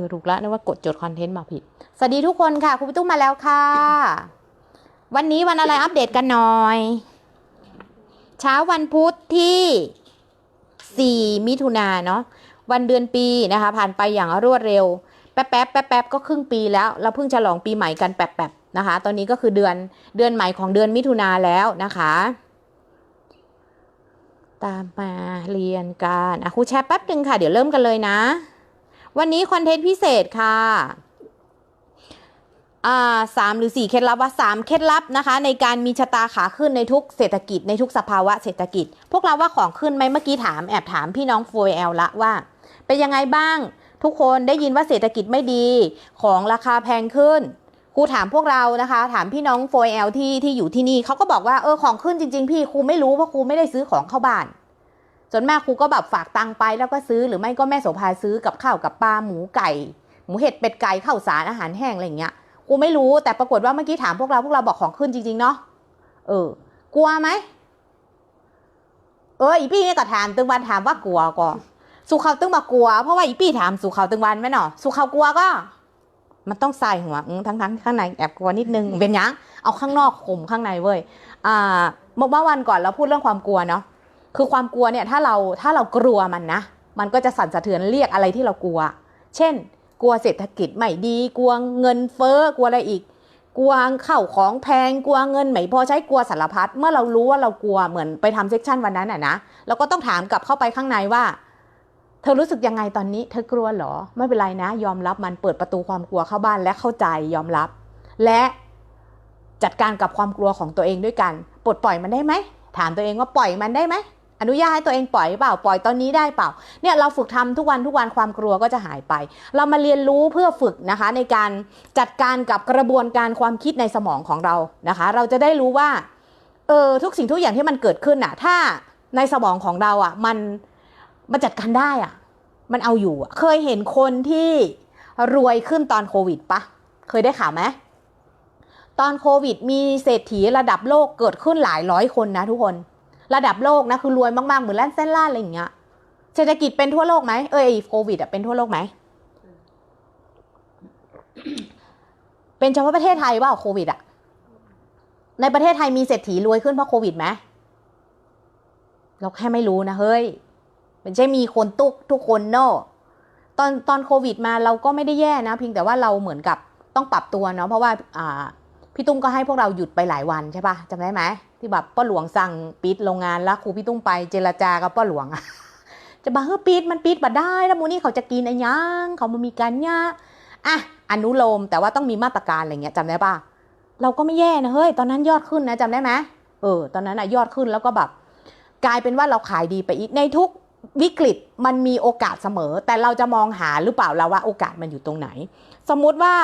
อถูกแล้วนึกว่ากดจดคอนเทนต์มาผิด สวัสดีทุกคนค่ะคุณพี่ตุ้มมาแล้วค่ะ วันนี้วันอะไรอัปเดตกันหน่อย เช้าวันพุธที่ 4 มิถุนาเนาะวันเดือนปีนะคะ ผ่านไปอย่างรวดเร็ว แป๊บแป๊บแป๊บแป๊บก็ครึ่งปีแล้ว เราเพิ่งฉลองปีใหม่กันแป๊บแป๊บนะคะ ตอนนี้ก็คือเดือนเดือนใหม่ของเดือนมิถุนาแล้วนะคะ ตามมาเรียนกันอะครูแชร์แป๊บหนึ่งค่ะ เดี๋ยวเริ่มกันเลยนะ วันนี้คอนเทนต์พิเศษค่ะสามหรือสี่เคล็ดลับว่าสามเคล็ดลับนะคะ ในการมีชะตาขาขึ้นในทุกเศรษฐกิจในทุกสภาวะเศรษฐกิจ พวกเราว่าของขึ้นไหมเมื่อกี้ถามแอบถามพี่น้องโฟยแอลละว่า เป็นยังไงบ้าง ทุกคนได้ยินว่าเศรษฐกิจไม่ดีของราคาแพงขึ้นครูถามพวกเรานะคะ ถามพี่น้องโฟยแอลที่ที่อยู่ที่นี่เขาก็บอกว่าเออของขึ้นจริง ๆ พี่ครูไม่รู้เพราะครูไม่ได้ซื้อของเข้าบ้าน ส่วนมากครูก็แบบฝากตังไปแล้วก็ซื้อหรือไม่ก็แม่โสภาซื้อกับข้าวกับปลาหมูไก่ หมูเห็ดเป็ดไก่ข้าวสารอาหารแห้งอะไรเงี้ยครูไม่รู้แต่ปรากฏว่าเมื่อกี้ถามพวกเราพวกเราบอกของขึ้นจริงๆเนาะเออกลัวไหมเอออีพี่เนี่ยก็ถามตึงวันถามว่ากลัวก็สุเขาตึงมากลัว เพราะว่าอีพี่ถามสุเขาตึงวันไหมเนาะสุเขากลัวก็ มันต้องใส่หัวทั้งทั้งข้างในแอบกลัวนิดนึงเป็นยังเอาข้างนอกข่มข้างในเว้ยอ่าเมื่อวันก่อนเราพูดเรื่องความกลัวเนาะ คือความกลัวเนี่ยถ้าเราถ้าเรากลัวมันนะ มันก็จะสั่นสะเทือนเรียกอะไรที่เรากลัว เช่น กลัวเศรษฐกิจไม่ดี กลัวเงินเฟ้อกลัวอะไรอีก กลัวเข้าของแพงกลัวเงินไม่พอใช้กลัวสารพัดเมื่อเรารู้ว่าเรากลัวเหมือนไปทำเซ็กชันวันนั้นอะนะเราก็ต้องถามกลับเข้าไปข้างในว่าเธอรู้สึกยังไงตอนนี้ เธอกลัวหรอ ไม่เป็นไรนะ ยอมรับมันเปิดประตูความกลัวเข้าบ้านและเข้าใจยอมรับ และจัดการกับความกลัวของตัวเองด้วยกัน ปลดปล่อยมันได้ไหม ถามตัวเองว่าปล่อยมันได้ไหม อนุญาตให้ตัวเองปล่อยเปล่าปล่อยตอนนี้ได้เปล่าเนี่ยเราฝึกทำทุกวันทุกวันความกลัวก็จะหายไป เรามาเรียนรู้เพื่อฝึกนะคะ ในการจัดการกับกระบวนการความคิดในสมองของเรานะคะ เราจะได้รู้ว่าเออทุกสิ่งทุกอย่างที่มันเกิดขึ้นอะถ้าในสมองของเราอะมันมันจัดการได้อะมันเอาอยู่เคยเห็นคนที่รวยขึ้นตอนโควิดปะเคยได้ข่าวไหมตอนโควิด มีเศรษฐีระดับโลกเกิดขึ้นหลายร้อยคนนะทุกคน ระดับโลกนะคือรวยมากๆเหมือนแล่นเส้นล่าอะไรอย่างเงี้ยเศรษฐกิจเป็นทั่วโลกไหมเอ้ยโควิดอะเป็นทั่วโลกไหมเป็นเฉพาะประเทศไทยว่าโควิดอะในประเทศไทยมีเศรษฐีรวยขึ้นเพราะโควิดไหมเราแค่ไม่รู้นะเฮ้ยมันใช่มีคนตุกทุกคนโน่ตอนตอนโควิดมาเราก็ไม่ได้แย่นะเพียงแต่ว่าเราเหมือนกับต้องปรับตัวเนาะเพราะว่าอ่า พี่ตุ้มก็ให้พวกเราหยุดไปหลายวันใช่ปะจำได้ไหมที่แบบป้าหลวงสั่งปิดโรงงานแล้วครูพี่ตุ้มไปเจรจากับป้าหลวงอะจะบอกเฮ้ยปิดมันปิดบัได้ แล้วมูนี่เขาจะกินอะไรยังเขามามีการเนี่ยอะอนุโลมแต่ว่าต้องมีมาตรการอะไรเงี้ยจำได้ปะเราก็ไม่แย่นะเฮ้ยตอนนั้นยอดขึ้นนะจำได้ไหมเออ ตอนนั้นอะยอดขึ้นแล้วก็แบบ กลายเป็นว่าเราขายดีไปอีกในทุกวิกฤตมันมีโอกาสเสมอ แต่เราจะมองหาหรือเปล่าเราว่าโอกาสมันอยู่ตรงไหน สมมุติว่า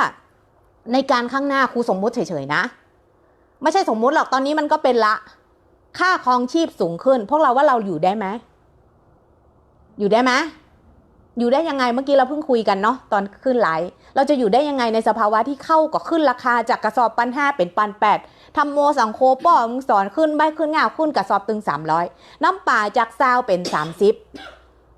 ในการข้างหน้าครูสมมุติเฉยๆนะ ไม่ใช่สมมุติหรอกตอนนี้มันก็เป็นละ ค่าครองชีพสูงขึ้น พวกเราว่าเราอยู่ได้ไหมอยู่ได้ไหมอยู่ได้ยังไงเมื่อกี้เราเพิ่งคุยกันเนาะตอนขึ้นไลฟ์เราจะอยู่ได้ยังไงในสภาวะที่เข้ากับขึ้นราคาจากกระสอบปันห้าเป็นปันแปดทำโมสังโคป้อมึงสอนขึ้นใบขึ้นง่าขึ้นกระสอบตึงสามร้อยน้ำป่าจากซาวเป็นสามสิบ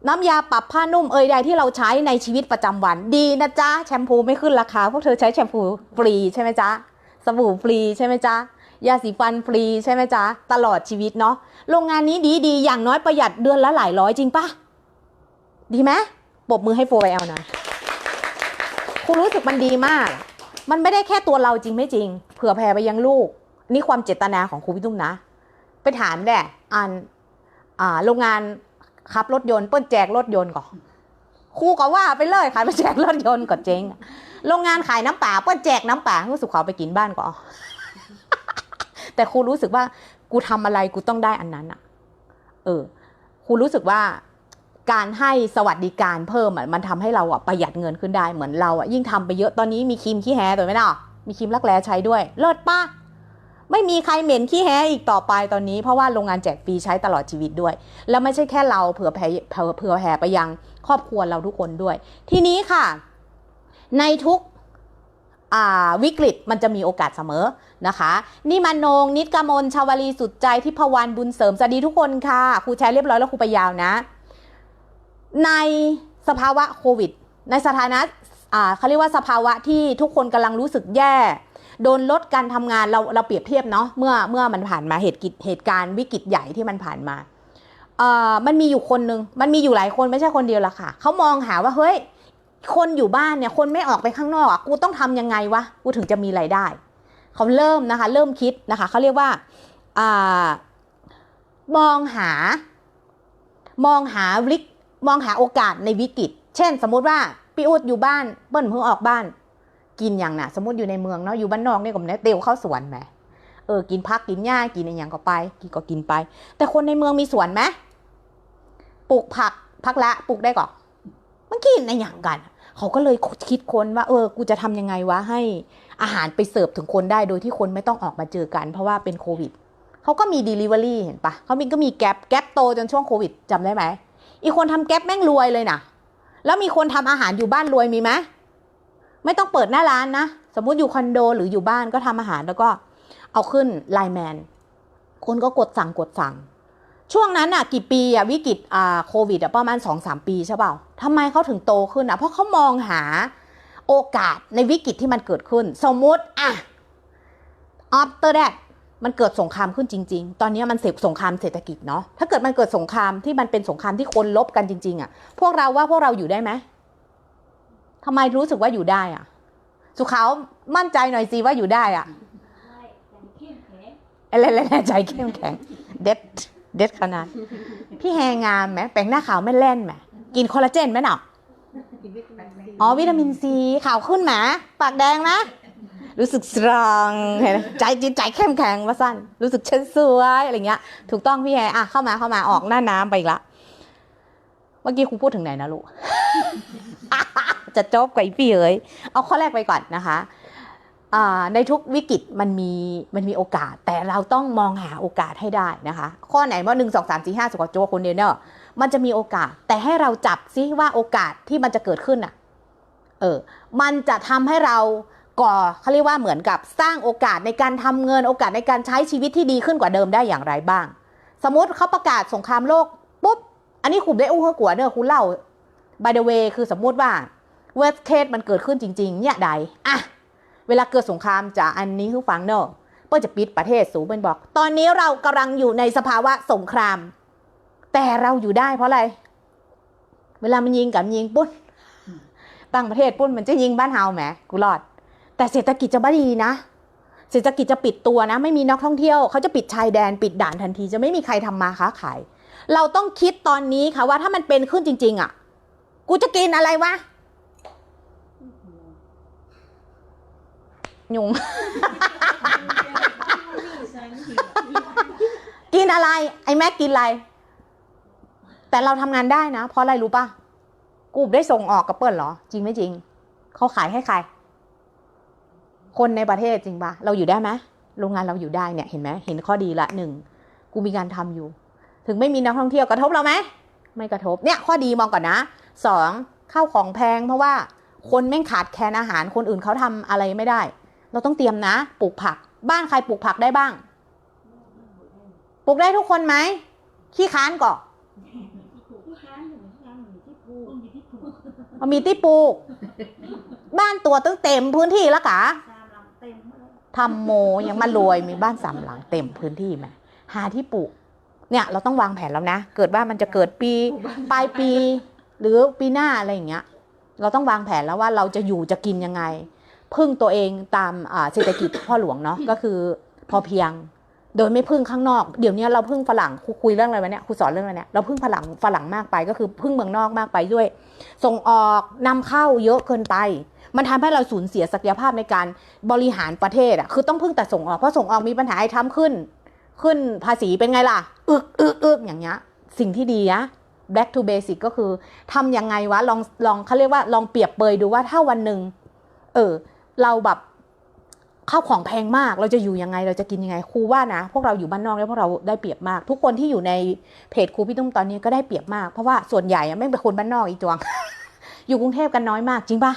น้ำยาปรับผ้านุ่มเอยใดที่เราใช้ในชีวิตประจำวัน ดีนะจ๊ะแชมพูไม่ขึ้นราคาพวกเธอใช้แชมพูฟรีใช่ไหมจ๊ะสบู่ฟรีใช่ไหมจ๊ะยาสีฟันฟรีใช่ไหมจ๊ะตลอดชีวิตเนาะโรงงานนี้ดีดีอย่างน้อยประหยัดเดือนละหลายร้อยจริงปะดีไหมปบมือให้โฟร์เอลนะครูรู้สึกมันดีมาก มันไม่ได้แค่ตัวเราจริงไม่จริง เผื่อแผ่ไปยังลูก นี่ความเจตนาของครูพี่ตุ้มนะ ไปถามแด่อ่านอ่าโรงงาน ขับรถยนต์เปิ้นแจกรถยนต์ก่อนครูก็ว่าไปเลยขายไปแจกรถยนต์ก่อนเจ๊งโรงงานขายน้ำป่าเปิ้นแจกน้ำป่ารู้สึกเขาไปกินบ้านก่อนแต่ครูรู้สึกว่ากูทำอะไรกูต้องได้อันนั้นอะเออครูรู้สึกว่าการให้สวัสดิการเพิ่มอะมันทำให้เราอะประหยัดเงินขึ้นได้เหมือนเราอะยิ่งทำไปเยอะตอนนี้มีครีมขี้แฮตัวไหมเนาะมีครีมรักแร้ใช้ด้วย เลิศปะ ไม่มีใครเหม็นขี้แฮอีกต่อไปตอนนี้ เพราะว่าโรงงานแจกฟรีใช้ตลอดชีวิตด้วย แล้วไม่ใช่แค่เราเผื่อแผ่เผื่อแผ่ไปยังครอบครัวเราทุกคนด้วย ทีนี้ค่ะ ในทุกวิกฤตมันจะมีโอกาสเสมอนะคะ นี่มานง นิดกมลชาวลีสุดใจทิพวรรณบุญเสริมสวัสดีทุกคนค่ะครูแชร์เรียบร้อยแล้วครูไปยาวนะ ในสภาวะโควิด ในสถานะเขาเรียกว่าสภาวะที่ทุกคนกำลังรู้สึกแย่ โดนลดการทำงานเราเราเปรียบเทียบเนาะเมื่อเมื่อมันผ่านมาเหตุกิจเหตุการณ์วิกฤตใหญ่ที่มันผ่านมาเอ่อมันมีอยู่คนหนึ่งมันมีอยู่หลายคนไม่ใช่คนเดียวละค่ะเขามองหาว่าเฮ้ยคนอยู่บ้านเนี่ยคนไม่ออกไปข้างนอกอะกูต้องทำยังไงวะกูถึงจะมีรายได้เขาเริ่มนะคะ เริ่มคิดนะคะเขาเรียกว่าอ่ามองหา มองหาวิกมองหาโอกาสในวิกฤต เช่น สมมุติว่าพี่อุดอยู่บ้านเปิ้ลเพิ่งออกบ้าน กินอย่างน่ะ สมมติอยู่ในเมืองเนาะอยู่บ้านนอกเนี่ยก็ไม่ได้เตียวเข้าสวนไหมเออกินพักกินหญ้ากินอะไรอย่างก็ไปกินก็กินไป แต่คนในเมืองมีสวนไหมปลูกผักพักละปลูกได้ก่อนมันกินในอย่างกัน เขาก็เลยคิดค้นว่า เออ กูจะทำยังไงวะให้อาหารไปเสิร์ฟถึงคนได้โดยที่คนไม่ต้องออกมาเจอกัน เพราะว่าเป็นโควิดเขาก็มี Delivery เห็นปะเขามีก็มีแก๊ปแก๊ปโตจนช่วงโควิดจำได้ไหมอีกคนทำแก๊ปแม่งรวยเลยนะแล้วมีคนทำอาหารอยู่บ้านรวยมีไหม ไม่ต้องเปิดหน้าร้านนะ สมมุติอยู่คอนโดหรืออยู่บ้านก็ทำอาหารแล้วก็เอาขึ้นไลน์แมนคนก็กดสั่งกดสั่ง ช่วงนั้นอะกี่ปีอะวิกฤตอ่าโควิดอะประมาณสองสามปีใช่เปล่าทำไมเขาถึงโตขึ้นอะเพราะเขามองหาโอกาสในวิกฤตที่มันเกิดขึ้น สมมุติอะ after that มันเกิดสงครามขึ้นจริง ๆ ตอนนี้มันเสพสงครามเศรษฐกิจเนาะถ้าเกิดมันเกิดสงครามที่มันเป็นสงครามที่คนลบกันจริง ๆอะพวกเราว่าพวกเราอยู่ได้ไหม ทำไมรู้สึกว่าอยู่ได้อะสุขาวมั่นใจหน่อยสิว่าอยู่ได้อะอะไรๆใจเข้มแข็ง เด็ดเด็ดขนาด พี่แฮงามไหมแปลงหน้าขาวไม่เล่นไหมกินคอลลาเจนไหมเนาะอ๋อวิตามินซีขาวขึ้นหมาปากแดงนะ รู้สึกสตรองเห็นใจจิตใจเข้มแข็งว่าสั้น รู้สึกเชิญสวยอะไรเงี้ย ถูกต้องพี่แฮอะเข้ามาเข้ามาออกหน้าน้ำไปอีกละ เมื่อกี้ครูพูดถึงไหนนะลูก จะจบกับอีพี่เอ๋ยเอาข้อแรกไปก่อนนะคะในทุกวิกฤตมันมีมันมีโอกาส แต่เราต้องมองหาโอกาสให้ได้นะคะ ข้อไหนว่าหนึ่งสองสามสี่ห้าสุกโจคนเดียวเนอะมันจะมีโอกาส แต่ให้เราจับซิว่าโอกาสที่มันจะเกิดขึ้นอะเออมันจะทำให้เราก่อเขาเรียกว่าเหมือนกับสร้างโอกาสในการทำเงินโอกาสในการใช้ชีวิตที่ดีขึ้นกว่าเดิมได้อย่างไรบ้าง สมมติเขาประกาศสงครามโลกปุ๊บอันนี้คุณได้อู้เฮกัวเนอะคุณเล่า by the way คือสมมติว่า worst case มันเกิดขึ้นจริง ๆ เนี่ยใดอะเวลาเกิดสงครามจะอันนี้คือฟังเนอะเพื่อจะปิดประเทศสูงเป็นบอก ตอนนี้เรากำลังอยู่ในสภาวะสงคราม แต่เราอยู่ได้เพราะอะไร เวลามันยิงกับยิงปุ๊บต่างประเทศปุ๊บมันจะยิงบ้านเฮาแหมกูรอด แต่เศรษฐกิจจะไม่ดีนะ เศรษฐกิจจะปิดตัวนะ ไม่มีนักท่องเที่ยวเขาจะปิดชายแดนปิดด่านทันทีจะไม่มีใครทำมาค้าขาย เราต้องคิดตอนนี้ค่ะว่าถ้ามันเป็นขึ้นจริง ๆ อะ กูจะกินอะไรวะ ยุง กินอะไร ไอ้แม็กกินอะไร แต่เราทำงานได้นะ เพราะอะไรรู้ป่ะกูได้ส่งออกกับเปิลเหรอ จริงไม่จริง เขาขายให้ใคร คนในประเทศจริงป่ะ เราอยู่ได้ไหมโรงงานเราอยู่ได้เนี่ยเห็นไหมเห็นข้อดีละหนึ่งกูมีงานทำอยู่ ถึงไม่มีนักท่องเที่ยวกระทบเราไหมไม่กระทบเนี่ย ข้อดีมองก่อนนะสองข้าวของแพงเพราะว่าคนแม่งขาดแคลนอาหารคนอื่นเขาทำอะไรไม่ได้ เราต้องเตรียมนะปลูกผัก บ้านใครปลูกผักได้บ้าง ปลูกได้ทุกคนไหมขี้ค้านก่อนมันมีที่ปลูก บ้านตัวต้องเต็มพื้นที่แล้วกะทำโมยังมารวยมีบ้านสามหลังเต็มพื้นที่ไหมหาที่ปลูก เนี่ยเราต้องวางแผนแล้วนะ เกิดว่ามันจะเกิดปีปลายปี หรือปีหน้าอะไรอย่างเงี้ย เราต้องวางแผนแล้วว่าเราจะอยู่จะกินยังไง พึ่งตัวเองตามเศรษฐกิจพ่อหลวงเนาะก็คือพอเพียง โดยไม่พึ่งข้างนอก เดี๋ยวนี้เราพึ่งฝรั่งครูคุยเรื่องอะไรวะเนี่ยครูสอนเรื่องอะไรเนี่ยเราพึ่งฝรั่งฝรั่งมากไป ก็คือพึ่งเมืองนอกมากไปด้วย ส่งออกนำเข้าเยอะเกินไป มันทำให้เราสูญเสียศักยภาพในการบริหารประเทศอะคือต้องพึ่งแต่ส่งออกเพราะส่งออกมีปัญหาไอ้ทำขึ้น ขึ้นภาษีเป็นไงล่ะอึกอึกอึกอย่างเงี้ยสิ่งที่ดีนะ back to basic ก็คือทำยังไงวะลองลองเขาเรียกว่าลองเปรียบเปยดูว่าถ้าวันหนึ่งเออ เราแบบข้าวของแพงมาก เราจะอยู่ยังไง เราจะกินยังไง ครูว่านะ พวกเราอยู่บ้านนอกแล้วพวกเราได้เปรียบมาก ทุกคนที่อยู่ในเพจครูพี่ตุ้มตอนนี้ก็ได้เปรียบมาก เพราะว่าส่วนใหญ่ไม่เป็นคนบ้านนอกอีจวง อยู่กรุงเทพกันน้อยมากจริงปะ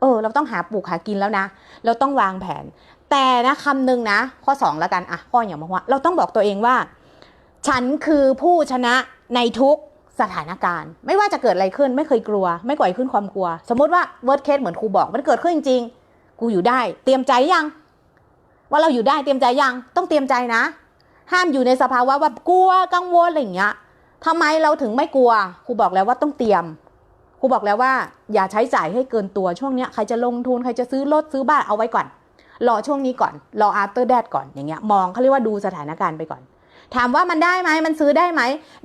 เออ เราต้องหาปลูกหากินแล้วนะ เราต้องวางแผน แต่นะคำหนึ่งนะ ข้อสองแล้วกันอะข้ออย่างบอกว่าเราต้องบอกตัวเองว่า ฉันคือผู้ชนะในทุกสถานการณ์ ไม่ว่าจะเกิดอะไรขึ้นไม่เคยกลัว ไม่ปล่อยขึ้นความกลัว สมมติว่า worst case เหมือนครูบอกมันเกิดขึ้นจริง กูอยู่ได้ เตรียมใจยัง ว่าเราอยู่ได้เตรียมใจยัง ต้องเตรียมใจนะ ห้ามอยู่ในสภาวะว่ากลัวกังวลอะไรอย่างเงี้ยทำไมเราถึงไม่กลัวครูบอกแล้วว่าต้องเตรียมครูบอกแล้วว่า อย่าใช้จ่ายให้เกินตัวช่วงเนี้ยใครจะลงทุนใครจะซื้อรถซื้อบ้านเอาไว้ก่อนรอช่วงนี้ก่อนรอ after that ก่อนอย่างเงี้ยมองเขาเรียกว่าดูสถานการณ์ไปก่อน ถามว่ามันได้ไหมมันซื้อได้ไหม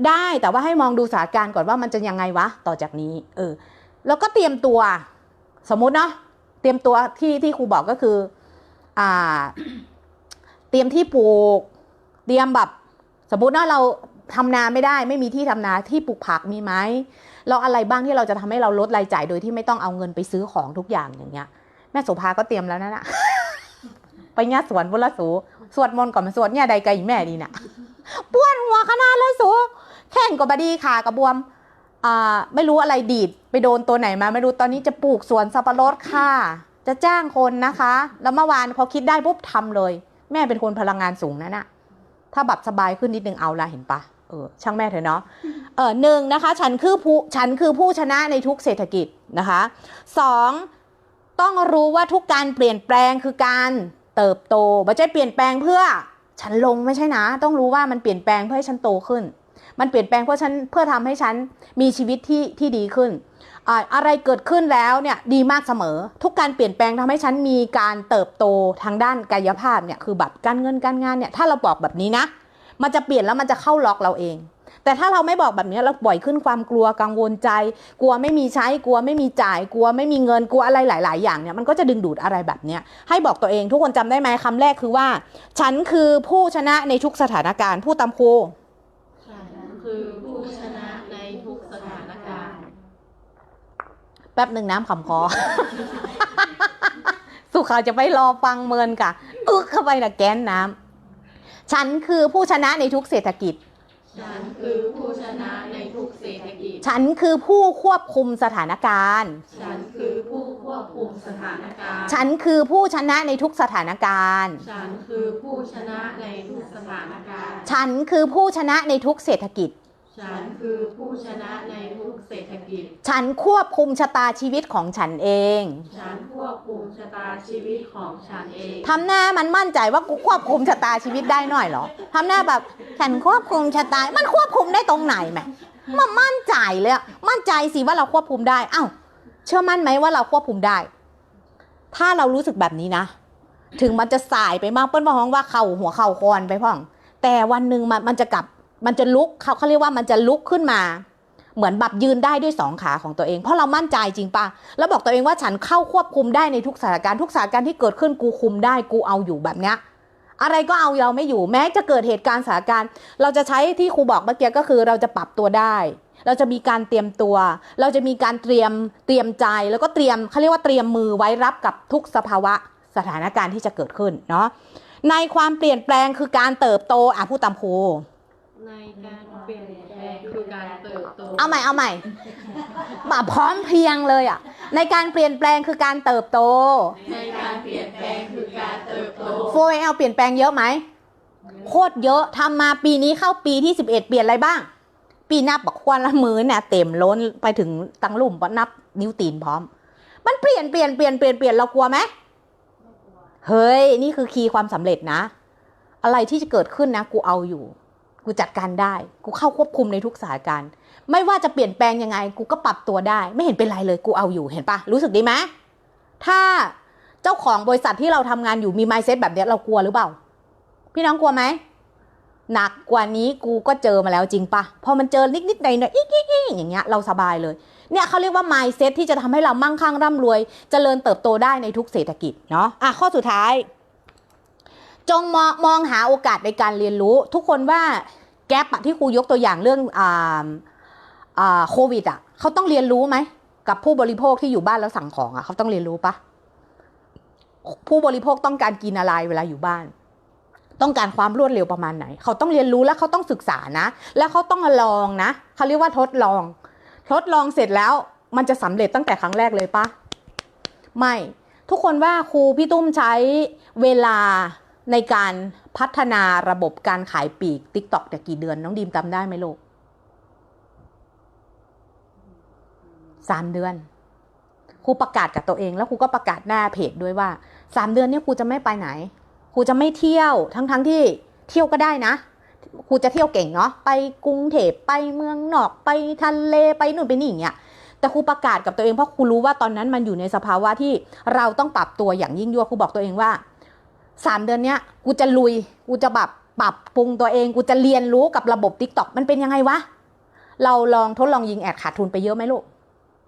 ได้แต่ว่าให้มองดูสถานการณ์ก่อนว่ามันจะยังไงวะต่อจากนี้ เออ แล้วก็เตรียมตัว สมมุติเนาะ เตรียมตัวที่ที่ครูบอกก็คือ อ่า เตรียมที่ปลูก เตรียมแบบ สมมุติว่าเราทำนาไม่ได้ ไม่มีที่ทำนาที่ปลูกผักมีไหมเราอะไรบ้างที่เราจะทำให้เราลดรายจ่ายโดยที่ไม่ต้องเอาเงินไปซื้อของทุกอย่างอย่างเงี้ย แม่โสภาก็เตรียมแล้วนะน่ะไปเนี่ยสวนบุรสูสวดมนต์ก่อนมาสวดเนี่ยใดไกลแม่ดีน่ะปวดหัวขนาดเลยสูแข่งกับบดีขากระบวม อ่าไม่รู้อะไรดีดไปโดนตัวไหนมาไม่รู้ตอนนี้จะปลูกสวนสับปะรดค่ะ จะจ้างคนนะคะ แล้วเมื่อวานพอคิดได้ปุ๊บทำเลย แม่เป็นคนพลังงานสูงนะน่ะถ้าแบบสบายขึ้นนิดนึงเอาละเห็นปะเออช่างแม่เถอะเนาะเออหนึ่งนะคะ ฉันคือผู้ฉันคือผู้ชนะในทุกเศรษฐกิจนะคะสองต้องรู้ว่าทุกการเปลี่ยนแปลงคือการเติบโตไม่ใช่เปลี่ยนแปลงเพื่อ ฉันลงไม่ใช่นะ ต้องรู้ว่ามันเปลี่ยนแปลงเพื่อให้ฉันโตขึ้น มันเปลี่ยนแปลงเพื่อฉันเพื่อทำให้ฉันมีชีวิตที่ที่ดีขึ้น อะไรเกิดขึ้นแล้วเนี่ยดีมากเสมอ ทุกการเปลี่ยนแปลงทำให้ฉันมีการเติบโตทางด้านกายภาพเนี่ยคือแบบการเงินการงานเนี่ยถ้าเราบอกแบบนี้นะ มันจะเปลี่ยนแล้วมันจะเข้าล็อกเราเองแต่ถ้าเราไม่บอกแบบนี้เราปล่อยขึ้นความกลัวกังวลใจ กลัวไม่มีใช้กลัวไม่มีจ่ายกลัวไม่มีเงินกลัวอะไรหลาย ๆ อย่างเนี่ยมันก็จะดึงดูดอะไรแบบเนี้ยให้บอกตัวเองทุกคนจำได้ไหมคำแรกคือว่า ฉันคือผู้ชนะในทุกสถานการณ์ผู้ตามครูฉัน คือผู้ชนะในทุกสถานการณ์แป๊บหนึ่งน้ำขำคอ สุขาจะไปรอฟังเมินกะอึกเข้าไปนะแกนน้ำฉันคือผู้ชนะในทุกเศรษฐกิจ ฉันคือผู้ชนะในทุกเศรษฐกิจ ฉันคือผู้ควบคุมสถานการณ์ ฉันคือผู้ควบคุมสถานการณ์ ฉันคือผู้ชนะในทุกสถานการณ์ ฉันคือผู้ชนะในทุกสถานการณ์ ฉันคือผู้ชนะในทุกเศรษฐกิจ ฉันคือผู้ชนะในทุกเศรษฐกิจ ฉันควบคุมชะตาชีวิตของฉันเอง ฉันควบคุมชะตาชีวิตของฉันเอง ทำหน้ามันมั่นใจว่ากูควบคุมชะตาชีวิตได้หน่อยเหรอ ทำหน้าแบบฉันควบคุมชะตา มันควบคุมได้ตรงไหนแหม่มันมั่นใจเลยอะมั่นใจสิว่าเราควบคุมได้ เอ้า เชื่อมั่นไหมว่าเราควบคุมได้ ถ้าเรารู้สึกแบบนี้นะ ถึงมันจะสายไปมากเปิ้ลว่าห้องว่าเข่าหัวเข่าคอนไปพ่อง แต่วันหนึ่งมันมันจะกลับ มันจะลุกเขาเขาเรียกว่ามันจะลุกขึ้นมา เหมือนแบบยืนได้ด้วยสองขาของตัวเอง เพราะเรามั่นใจจริงปะแล้วบอกตัวเองว่าฉันเข้าควบคุมได้ในทุกสถานการณ์ทุกสถานการณ์ที่เกิดขึ้นกูคุมได้กูเอาอยู่แบบเนี้ยอะไรก็เอาเราไม่อยู่แม้จะเกิดเหตุการณ์สถานการณ์ เราจะใช้ที่ครูบอกเมื่อกี้ก็คือเราจะปรับตัวได้ เราจะมีการเตรียมตัว เราจะมีการเตรียมเตรียมใจแล้วก็เตรียมเขาเรียกว่าเตรียมมือไว้รับกับทุกสภาวะสถานการณ์ที่จะเกิดขึ้นเนาะในความเปลี่ยนแปลงคือการเติบโตอะพูดตามครู ในการเปลี่ยนแปลงคือการเติบโตเอาใหม่เอาใหม่มาพร้อมเพรียงเลยอะ ในการเปลี่ยนแปลงคือการเติบโต ในการเปลี่ยนแปลงคือการเติบโตโฟเอลเปลี่ยนแปลงเยอะไหมโคตรเยอะทำมาปีนี้เข้าปีที่11เปลี่ยนอะไรบ้าง ปีนับบอกควันละมือเนี่ยเต็มล้นไปถึงตังลุ่มปะนับนิ้วตีนพร้อม มันเปลี่ยนเปลี่ยนเปลี่ยนเปลี่ยนเปลี่ยนเรากลัวไหมเฮ้ย นี่คือคีย์ความสำเร็จนะ อะไรที่จะเกิดขึ้นนะ กูเอาอยู่ กูจัดการได้ กูเข้าควบคุมในทุกสถานการณ์ไม่ว่าจะเปลี่ยนแปลงยังไง กูก็ปรับตัวได้ ไม่เห็นเป็นไรเลยกูเอาอยู่เห็นปะรู้สึกดีไหมถ้าเจ้าของบริษัทที่เราทำงานอยู่มีไมเซ็ตแบบเนี้ยเรากลัวหรือเปล่า พี่น้องกลัวไหมหนักกว่านี้กูก็เจอมาแล้วจริงปะพอมันเจอนิดนิดหน่อยหน่อยอีกอีกอย่างเงี้ยเราสบายเลย เนี่ยเขาเรียกว่า mindset ที่จะทำให้เรามั่งคั่งร่ำรวยเจริญเติบโตได้ในทุกเศรษฐกิจเนาะอะข้อสุดท้าย จงมองมองหาโอกาสในการเรียนรู้ ทุกคนว่า แกลบอะที่ครูยกตัวอย่างเรื่องโควิดอะเขาต้องเรียนรู้ไหม กับผู้บริโภคที่อยู่บ้านแล้วสั่งของอะเขาต้องเรียนรู้ปะผู้บริโภคต้องการกินอะไรเวลาอยู่บ้าน ต้องการความรวดเร็วประมาณไหน เขาต้องเรียนรู้แล้วเขาต้องศึกษานะ แล้วเขาต้องลองนะเขาเรียกว่าทดลอง ทดลองเสร็จแล้วมันจะสำเร็จตั้งแต่ครั้งแรกเลยปะไม่ทุกคนว่าครูพี่ตุ้มใช้เวลา ในการพัฒนาระบบการขายปีกติ๊กต็อกแต่กี่เดือน น้องดีมจำได้ไหมลูกสามเดือนครูประกาศกับตัวเองแล้วครูก็ประกาศหน้าเพจด้วยว่าสามเดือนเนี้ครูจะไม่ไปไหนครูจะไม่เที่ยวทั้งทั้งที่เที่ยวก็ได้นะครูจะเที่ยวเก่งเนาะไปกรุงเทพไปเมืองนอกไปทะเลไปนู่นไปนี่อย่างเงี้ยแต่ครูประกาศกับตัวเองเพราะครูรู้ว่าตอนนั้นมันอยู่ในสภาวะที่เราต้องปรับตัวอย่างยิ่งยวดครูบอกตัวเองว่า สามเดือนเนี้ยกูจะลุย กูจะแบบปรับปรุงตัวเอง กูจะเรียนรู้กับระบบ t ิ k t o k มันเป็นยังไงวะ เราลองทดลองยิงแอดขาดทุนไปเยอะไหมลูก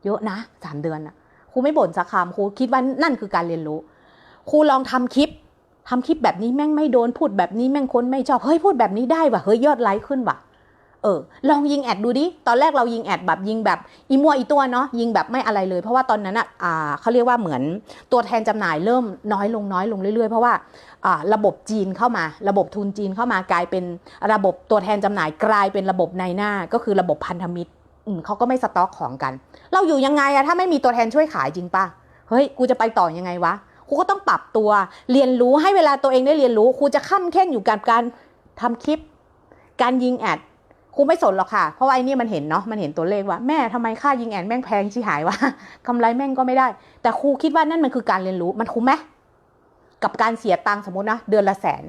เยอะนะสามเดือนอะครูไม่บ่นสักคำครูคิดว่านั่นคือการเรียนรู้ ครูลองทำคลิปทำคลิปแบบนี้แม่งไม่โดนพูดแบบนี้แม่งคนไม่ชอบ เฮ้ยพูดแบบนี้ได้ว่ะ เฮ้ยยอดไลค์ขึ้นว่ะ เออลองยิงแอดดูดิ ตอนแรกเรายิงแอดแบบยิงแบบอีมัวอีตัวเนาะยิงแบบไม่อะไรเลย เพราะว่าตอนนั้นอะอ่าเขาเรียกว่าเหมือนตัวแทนจำหน่ายเริ่มน้อยลงน้อยลงเรื่อยๆ เพราะว่าอ่าระบบจีนเข้ามา ระบบทุนจีนเข้ามากลายเป็นระบบตัวแทนจำหน่ายกลายเป็นระบบในหน้าก็คือระบบพันธมิตรเขาก็ไม่สต็อกของกัน เราอยู่ยังไงอะถ้าไม่มีตัวแทนช่วยขายจริงปะเฮ้ยกูจะไปต่อยังไงวะครูก็ต้องปรับตัวเรียนรู้ให้เวลาตัวเองได้เรียนรู้ครูจะขั้นแข้งอยู่กับการทำคลิป การยิงแอด ครูไม่สนหรอกค่ะ เพราะว่าไอ้นี่มันเห็นเนาะ มันเห็นตัวเลขว่าแม่ทำไมค่ายิงแอนแม่งแพงชิหายวะกำไรแม่งก็ไม่ได้ แต่ครูคิดว่านั่นมันคือการเรียนรู้ มันคุ้มไหมกับการเสียตังค์สมมตินะเดือนละแสน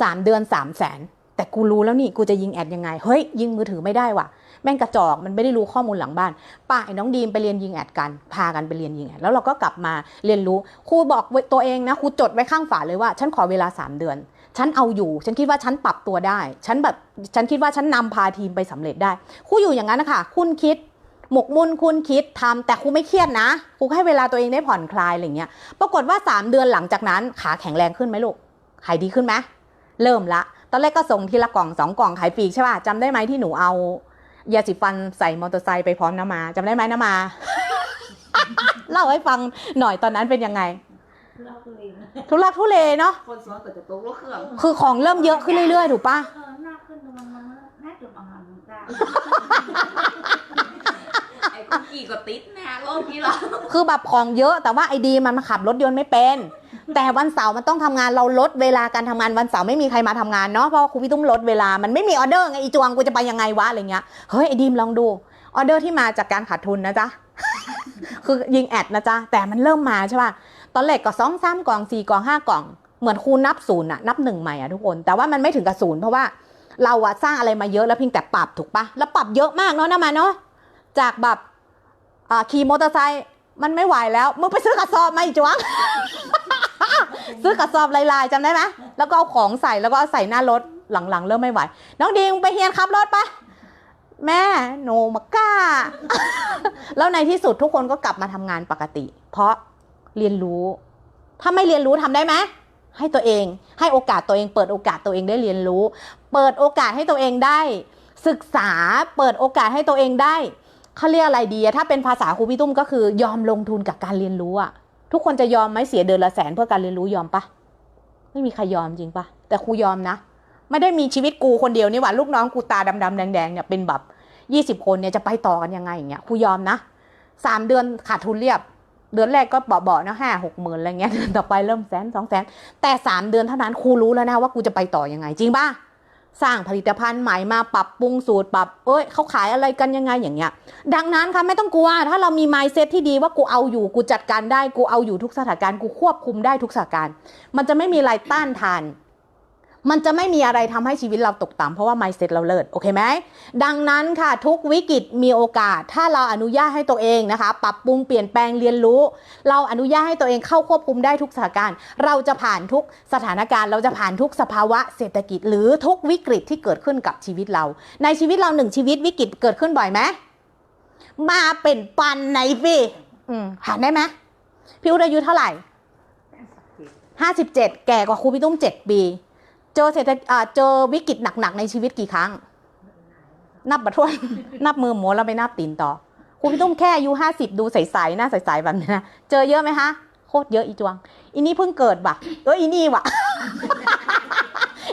สามเดือนสามแสน แต่กูรู้แล้วนี่กูจะยิงแอดยังไง เฮ้ยยิงมือถือไม่ได้ว่ะ แม่งกระจอกมันไม่ได้รู้ข้อมูลหลังบ้าน ป้าไอ้น้องดีมไปเรียนยิงแอดกัน พากันไปเรียนยิงแอด แล้วเราก็กลับมาเรียนรู้ ครูบอกตัวเองนะ ครูจดไว้ข้างฝาเลยว่า ฉันขอเวลาสามเดือน ฉันเอาอยู่ ฉันคิดว่าฉันปรับตัวได้ ฉันแบบฉันคิดว่าฉันนำพาทีมไปสำเร็จได้ครูอยู่อย่างนั้นนะคะคุณคิดหมกมุ่นคุณคิดทำแต่ครูไม่เครียดนะครูให้เวลาตัวเองได้ผ่อนคลายอะไรเงี้ยปรากฏว่า 3 เดือนหลังจากนั้น ขาแข็งแรงขึ้นไหมลูกขายดีขึ้นไหมเริ่มละ ตอนแรกก็ส่งทีละกล่องสองกล่องขายปีกใช่ป่ะจำได้ไหมที่หนูเอายาสีฟันใส่มอเตอร์ไซค์ไปพร้อมน้ำมาจำได้ไหมน้ำมา เล่าให้ฟังหน่อยตอนนั้นเป็นยังไง เราตัวเองทุลักทุเลเนาะคนสวนก็จะตกรถเครื่องคือของเริ่มเยอะขึ้นเรื่อยๆ ถูกปะเออหน้าขึ้นมันมันน่าจะประมาณนี้ได้ไอ้คุกกี้ก็ติดแน่รอบนี้ละคือแบบของเยอะแต่ว่าไอดีมันมาขับรถยนต์ไม่เป็น แต่วันเสาร์มันต้องทำงานเราลดเวลาการทำงานวันเสาร์ไม่มีใครมาทำงานเนาะเพราะว่าครูพี่ตุ้มลดเวลามันไม่มีออเดอร์ไงอีจวงกูจะไปยังไงวะอะไรเงี้ยเฮ้ยไอดีมลองดูออเดอร์ที่มาจากการขาดทุนนะจ๊ะคือยิงแอดนะจ๊ะแต่มันเริ่มมาใช่ป่ะ ตอนแรกก็สองสามกล่องสี่กล่องห้ากล่อง เหมือนครูนับศูนย์อะนับหนึ่งใหม่อะทุกคน แต่ว่ามันไม่ถึงกับศูนย์เพราะว่าเราอะสร้างอะไรมาเยอะแล้วเพียงแต่ปรับถูกปะแล้วปรับเยอะมากเนาะนะมาเนาะจากแบบขี่มอเตอร์ไซค์มันไม่ไหวแล้วมึงไปซื้อกระสอบมาอีกจวงซื้อกระสอบลายๆจำได้ไหมแล้วก็เอาของใส่แล้วก็เอาใส่หน้ารถหลังๆ เริ่มไม่ไหว น้องดิงไปเฮียนขับรถปะแม่โนมาก้า แล้วในที่สุดทุกคนก็กลับมาทำงานปกติ เพราะ เรียนรู้ ถ้าไม่เรียนรู้ทำได้ไหมให้ตัวเองให้โอกาสตัวเอง เปิดโอกาสตัวเองได้เรียนรู้ เปิดโอกาสให้ตัวเองได้ ศึกษาเปิดโอกาสให้ตัวเองได้เขาเรียกอะไรดีถ้าเป็นภาษาครูพี่ตุ้มก็คือยอมลงทุนกับการเรียนรู้อะทุกคนจะยอมไหมเสียเดือนละแสนเพื่อการเรียนรู้ยอมปะไม่มีใครยอมจริงปะแต่ครูยอมนะ ไม่ได้มีชีวิตกูคนเดียวนี่หว่าลูกน้องกูตาดำๆแดงๆเนี่ยเป็นแบบยี่สิบคนเนี่ยจะไปต่อกันยังไงอย่างเงี้ยครูยอมนะสามเดือนขาดทุนเรียบ เดือนแรกก็เบาๆนะห้าหกหมื่นอะไรเงี้ยเดือนต่อไปเริ่มแสนสองแสนแต่สามเดือนเท่านั้นครูรู้แล้วนะว่ากูจะไปต่อยังไงจริงป่ะสร้างผลิตภัณฑ์ใหม่มาปรับปรุงสูตรปรับ เอ้ยเขาขายอะไรกันยังไงอย่างเงี้ย ดังนั้นค่ะไม่ต้องกลัว ถ้าเรามีไมซ์เซตที่ดีว่ากูเอาอยู่กูจัดการได้กูเอาอยู่ทุกสถานการณ์กูควบคุมได้ทุกสถานการณ์ มันจะไม่มีอะไรต้านทาน มันจะไม่มีอะไรทำให้ชีวิตเราตกต่ำเพราะว่า mindset เราเลิศโอเคไหมดังนั้นค่ะทุกวิกฤตมีโอกาส ถ้าเราอนุญาตให้ตัวเองนะคะ ปรับปรุงเปลี่ยนแปลงเรียนรู้ เราอนุญาตให้ตัวเองเข้าควบคุมได้ทุกสถานการณ์ เราจะผ่านทุกสถานการณ์ เราจะผ่านทุกสภาวะเศรษฐกิจ หรือทุกวิกฤตที่เกิดขึ้นกับชีวิตเรา ในชีวิตเราหนึ่งชีวิตวิกฤตเกิดขึ้นบ่อยไหมมาเป็นปันในพี่อืมผ่านได้ไหมพี่อุดอายุเท่าไหร่ห้าสิบเจ็ดแก่กว่าครูพี่ตุ้มเจ็ดปี เจอเศรษฐเจอวิกฤตหนักๆในชีวิตกี่ครั้ง นับบัตรวนนับมือหมูแล้วไปนับตีนต่อครูพี่ตุ้มแค่อายุห้าสิบดูใสๆหน้าใสๆแบบนี้นะเจอเยอะไหมคะโคตรเยอะอีจวงอีนี่เพิ่งเกิดว่ะเอออีนี่ว่ะ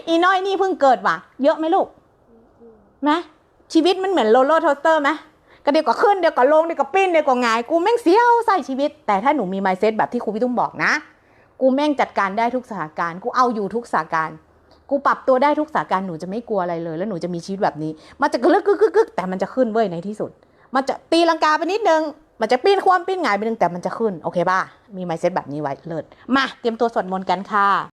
อีน้อยนี่เพิ่งเกิดว่ะ เยอะไหมลูกไหมชีวิตมันเหมือนโรลเลอร์โทสเตอร์ไหมก็เดี๋ยวก็ขึ้นเดี๋ยวก็ลงเดี๋ยวก็ปิ้นเดี๋ยวก็งาย กูแม่งเสียวใส่ชีวิต แต่ถ้าหนูมีไมเซ็ตแบบที่ครูพี่ตุ้มบอกนะ กูแม่งจัดการได้ทุกสถานการณ์กูเอาอยู่ทุกสถานการณ์ กูปรับตัวได้ทุกสถานการณ์หนูจะไม่กลัวอะไรเลย แล้วหนูจะมีชีวิตแบบนี้ มันจะกระลึกกึกกึกแต่มันจะขึ้นเว้ยในที่สุด มันจะตีลังกาไปนิดนึง มันจะปีนคว่ำปีนหงายไปนึงแต่มันจะขึ้น โอเคป่ะ มีไมเซ็ตแบบนี้ไว้เลิศ มาเตรียมตัวสวดมนต์กันค่ะ